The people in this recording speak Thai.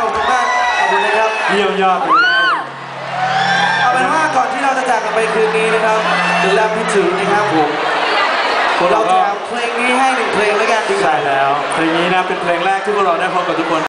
ขอบคุณมากขอบคุณนะครับเยี่ยมยอดเลยเอาเป็นว่าก่อนที่เราจะจากกันไปคืนนี้นะครับดูแลพี่ถือนะครับผมเราจะเอาเพลงนี้ให้หนึ่งเพลงแล้วกันดีกใช่แล้วเพลงนี้นะเป็นเพลงแรกที่พวกเราได้พบกับทุกคน